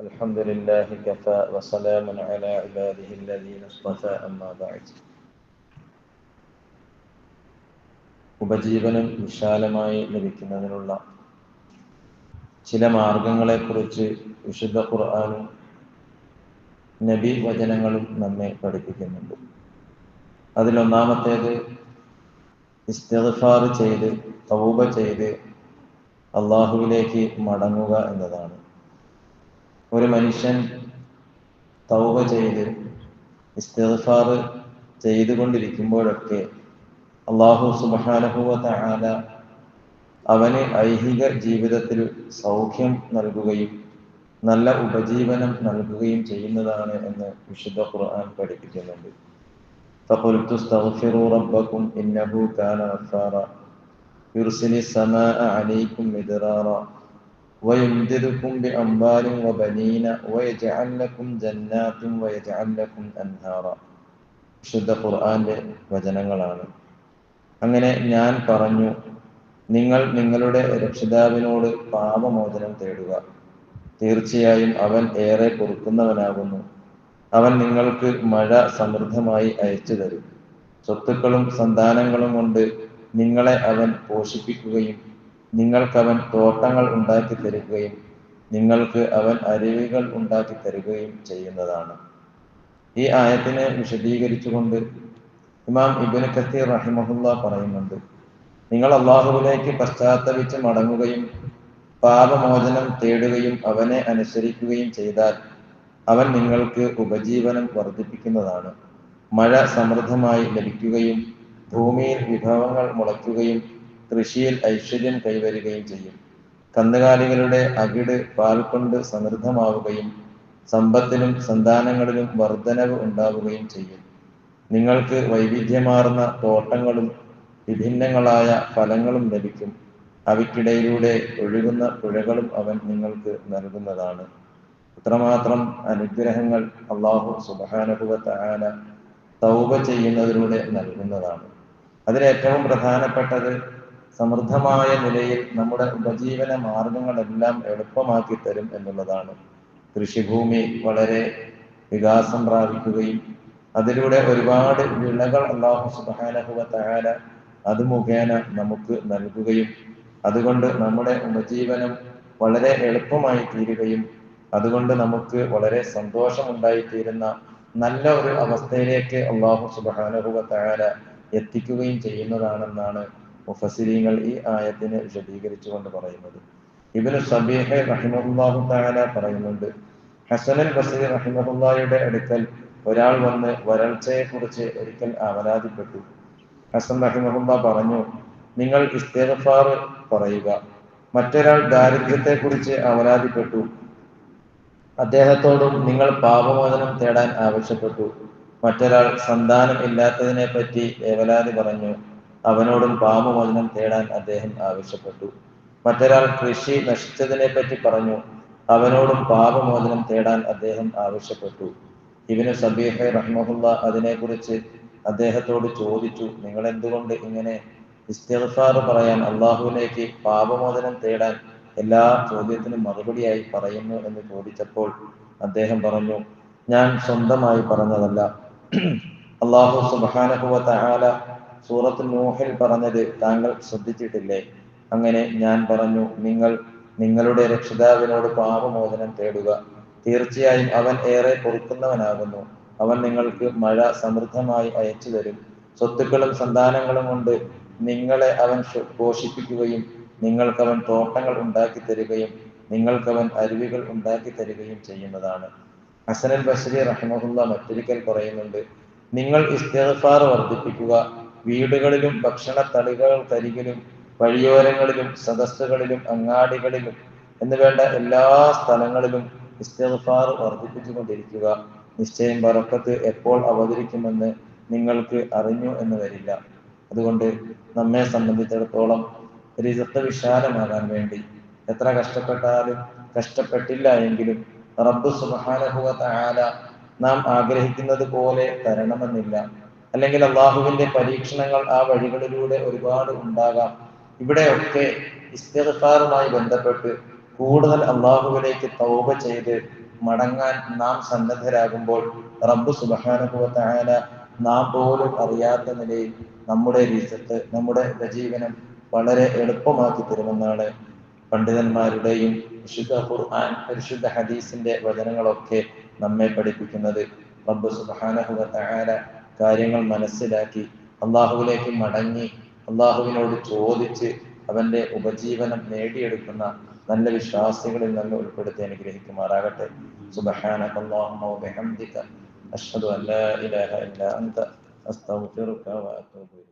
الحمد لله كفى وسلام على عباده الذين اصطفى أما بعد ഉപജീവനം വിശാലമായി ലഭിക്കുന്നതിനുള്ള ചില മാർഗങ്ങളെക്കുറിച്ച് വിശുദ്ധ ഖുർആാനും നബി വചനങ്ങളും നമ്മെ പഠിപ്പിക്കുന്നുണ്ട് അതിലൊന്നാമത്തേത് ഇസ്തിഗ്ഫാർ ചെയ്ത് തൗബ ചെയ്ത് അള്ളാഹുവിലേക്ക് മടങ്ങുക എന്നതാണ് ഒരു മനുഷ്യൻ തൗബ ചെയ്ത് ഇസ്തിഗ്ഫാർ ചെയ്തുകൊണ്ടിരിക്കുമ്പോഴൊക്കെ അള്ളാഹു സുബാനഹുവ ആല അവന് ഐഹിക ജീവിതത്തിൽ സൗഖ്യം നൽകുകയും നല്ല ഉപജീവനം നൽകുകയും ചെയ്യുന്നതാണ് എന്ന് വിശുദ്ധ ഖുർആൻ പഠിപ്പിക്കുന്നുണ്ട് فقلت استغفروا ربكم إنه كان غفارا يرسل السماء عليكم مدرارا ويمددكم بأموال وبنين ويجعل لكم جنات ويجعل لكم أنهارا വിശുദ്ധ ഖുർആന്റെ വചനങ്ങളാണ് അങ്ങനെ ഞാൻ പറഞ്ഞു നിങ്ങൾ നിങ്ങളുടെ രക്ഷിതാവിനോട് പാപമോചനം തേടുക തീർച്ചയായും അവൻ ഏറെ പൊറുക്കുന്നവനാകുന്നു അവൻ നിങ്ങൾക്ക് മഴ സമൃദ്ധമായി അയച്ചു തരും സ്വത്തുക്കളും സന്താനങ്ങളും കൊണ്ട് നിങ്ങളെ അവൻ പോഷിപ്പിക്കുകയും നിങ്ങൾക്കവൻ തോട്ടങ്ങൾ ഉണ്ടാക്കി തരുകയും നിങ്ങൾക്ക് അവൻ അരുവികൾ ഉണ്ടാക്കി തരികയും ചെയ്യുന്നതാണ്. ഈ ആയത്തിനെ വിശദീകരിച്ചുകൊണ്ട് ഇമാം ഇബിന് കത്തീർ റഹിമഹുല്ല പറയുന്നുണ്ട് നിങ്ങൾ അള്ളാഹുവിലേക്ക് പശ്ചാത്തപിച്ച് മടങ്ങുകയും പാപമോചനം തേടുകയും അവനെ അനുസരിക്കുകയും ചെയ്താൽ അവൻ നിങ്ങൾക്ക് ഉപജീവനം വർദ്ധിപ്പിക്കുന്നതാണ്. മഴ സമൃദ്ധമായി ലഭിക്കുകയും ഭൂമിയിൽ വിഭവങ്ങൾ മുളയ്ക്കുകയും കൃഷിയിൽ ഐശ്വര്യം കൈവരുകയും ചെയ്യും. കന്നുകാലികളുടെ അകിട് പാൽ കൊണ്ട് സമൃദ്ധമാവുകയും സമ്പത്തിലും സന്താനങ്ങളിലും വർധനവ് ഉണ്ടാവുകയും ചെയ്യും. നിങ്ങൾക്ക് വൈവിധ്യമാർന്ന തോട്ടങ്ങളും വിഭിന്നങ്ങളായ ഫലങ്ങളും ലഭിക്കും. അവയ്ക്കിടയിലൂടെ ഒഴുകുന്ന പുഴകളും അവൻ നിങ്ങൾക്ക് നൽകുന്നതാണ്. ഇത്രമാത്രം അനുഗ്രഹങ്ങൾ അള്ളാഹു സുബാനുഭവത്ത തൗപ തൗബ ചെയ്യുന്നതിലൂടെ നൽകുന്നതാണ്. അതിലേറ്റവും പ്രധാനപ്പെട്ടത് സമൃദ്ധമായ നിലയിൽ നമ്മുടെ ഉപജീവന മാർഗങ്ങളെല്ലാം എളുപ്പമാക്കി തരും എന്നുള്ളതാണ്. കൃഷിഭൂമി വളരെ വികാസം പ്രാപിക്കുകയും അതിലൂടെ ഒരുപാട് വിളകൾ അള്ളാഹു സുബാനഹുവ സുബാനഹുവല അത് മുഖേന നമുക്ക് നൽകുകയും അതുകൊണ്ട് നമ്മുടെ ഉപജീവനം വളരെ എളുപ്പമായി തീരുകയും അതുകൊണ്ട് നമുക്ക് വളരെ സന്തോഷമുണ്ടായിത്തീരുന്ന നല്ല ഒരു അവസ്ഥയിലേക്ക് അള്ളാഹു സുബാനഹുവ സുബാനുഭവത്താര എത്തിക്കുകയും ചെയ്യുന്നതാണെന്നാണ് മുഫസിരിങ്ങൾ ഈ ആയത്തിനെ വിശദീകരിച്ചുകൊണ്ട് പറയുന്നത്. ഇബിന് സബീഹെ റഹിമഹുല്ലാഹു താല പറയുന്നുണ്ട് ഹസനൽ ബസീർ റഹിമഹുല്ലായുടെ അടുക്കൽ ഒരാൾ വന്ന് വരൾച്ചയെ കുറിച്ച് ഒരിക്കൽ അപരാധിപ്പെട്ടു ഹസൻ റഹിമഹുല്ല പറഞ്ഞു നിങ്ങൾ ഇസ്തേഫാർ പറയുക. മറ്റൊരാൾ ദാരിദ്ര്യത്തെ കുറിച്ച് അവലാതിപ്പെട്ടു അദ്ദേഹത്തോടും നിങ്ങൾ പാപമോചനം തേടാൻ ആവശ്യപ്പെട്ടു. മറ്റൊരാൾ സന്താനം ഇല്ലാത്തതിനെ പറ്റി ഏവലാതി പറഞ്ഞു. അവനോടും പാപമോചനം തേടാൻ അദ്ദേഹം ആവശ്യപ്പെട്ടു. മറ്റൊരാൾ കൃഷി നശിച്ചതിനെ പറ്റി പറഞ്ഞു. അവനോടും പാപമോചനം തേടാൻ അദ്ദേഹം ആവശ്യപ്പെട്ടു. ഇവന് സബീഹെ റഹ്മുല്ല അതിനെക്കുറിച്ച് അദ്ദേഹത്തോട് ചോദിച്ചു. നിങ്ങൾ എന്തുകൊണ്ട് ഇങ്ങനെ ഇസ്തിഗ്ഫാർ പറയാൻ അള്ളാഹുവിലേക്ക് പാപമോചനം തേടാൻ എല്ലാ ചോദ്യത്തിനും മറുപടിയായി പറയുന്നു എന്ന് ചോദിച്ചപ്പോൾ അദ്ദേഹം പറഞ്ഞു ഞാൻ സ്വന്തമായി പറഞ്ഞതല്ല. അള്ളാഹു സുബാനഹുവ ആല സൂറത്ത് നൂഹിൽ പറഞ്ഞത് താങ്കൾ ശ്രദ്ധിച്ചിട്ടില്ലേ? അങ്ങനെ ഞാൻ പറഞ്ഞു നിങ്ങൾ നിങ്ങളുടെ രക്ഷിതാവിനോട് പാപമോചനം തേടുക. തീർച്ചയായും അവൻ ഏറെ പൊറുക്കുന്നവനാകുന്നു. അവൻ നിങ്ങൾക്ക് മഴ സമൃദ്ധമായി അയച്ചു തരും. സ്വത്തുക്കളും സന്താനങ്ങളും കൊണ്ട് നിങ്ങളെ അവൻ പോഷിപ്പിക്കുകയും നിങ്ങൾക്കവൻ തോട്ടങ്ങൾ ഉണ്ടാക്കി തരികയും നിങ്ങൾക്കവൻ അരുവികൾ ഉണ്ടാക്കി തരികയും ചെയ്യുന്നതാണ്. ഹസനൽ ബഷരി റഹ്മുല്ല മറ്റൊരിക്കൽ പറയുന്നുണ്ട് നിങ്ങൾ ഇസ്തിഗ്ഫാർ വർദ്ധിപ്പിക്കുക വീടുകളിലും ഭക്ഷണത്തളികൾക്കരികിലും വഴിയോരങ്ങളിലും സദസ്സുകളിലും അങ്ങാടികളിലും എന്നുവേണ്ട എല്ലാ സ്ഥലങ്ങളിലും ഇസ്തിഗ്ഫാർ വർദ്ധിപ്പിച്ചുകൊണ്ടിരിക്കുക. നിശ്ചയം പറക്കത്ത് എപ്പോൾ അവതരിക്കുമെന്ന് നിങ്ങൾക്ക് അറിഞ്ഞു എന്ന് വരില്ല. അതുകൊണ്ട് നമ്മെ സംബന്ധിച്ചിടത്തോളം റിസത്ത് വിശാലമാകാൻ വേണ്ടി എത്ര കഷ്ടപ്പെട്ടാലും കഷ്ടപ്പെട്ടില്ല എങ്കിലും റബ്ബ് സുബാനഹുവ താല നാം ആഗ്രഹിക്കുന്നത് പോലെ തരണമെന്നില്ല. അല്ലെങ്കിൽ അള്ളാഹുവിന്റെ പരീക്ഷണങ്ങൾ ആ വഴികളിലൂടെ ഒരുപാട് ഉണ്ടാകാം. ഇവിടെയൊക്കെ ഇസ്തിഗ്ഫാറുമായി ബന്ധപ്പെട്ട് കൂടുതൽ അള്ളാഹുവിലേക്ക് തൗബ ചെയ്ത് മടങ്ങാൻ നാം സന്നദ്ധരാകുമ്പോൾ റബ്ബ് സുബഹാനുഭവത്തായ നാം പോലും അറിയാത്ത നിലയിൽ നമ്മുടെ രീസത്ത് നമ്മുടെ ഉപജീവനം വളരെ എളുപ്പമാക്കി തരുമെന്നാണ് പണ്ഡിതന്മാരുടെയും വിശുദ്ധ ഖുർആൻ പരിശുദ്ധ ഹദീസിന്റെ വചനങ്ങളൊക്കെ നമ്മെ പഠിപ്പിക്കുന്നത്. റബ്ബ് സുബഹാനഹുവത്തായ കാര്യങ്ങൾ മനസ്സിലാക്കി അള്ളാഹുവിലേക്ക് മടങ്ങി അള്ളാഹുവിനോട് ചോദിച്ച് അവന്റെ ഉപജീവനം നേടിയെടുക്കുന്ന നല്ല വിശ്വാസികളിൽ നിന്ന് ഉൾപ്പെടുത്തി അനുഗ്രഹിക്കുമാറാകട്ടെ. അൻ ലാ ഇലാഹ ഇല്ലാ അൻത അസ്തഗ്ഫിറുക വഅതൂബു ഇലൈക്.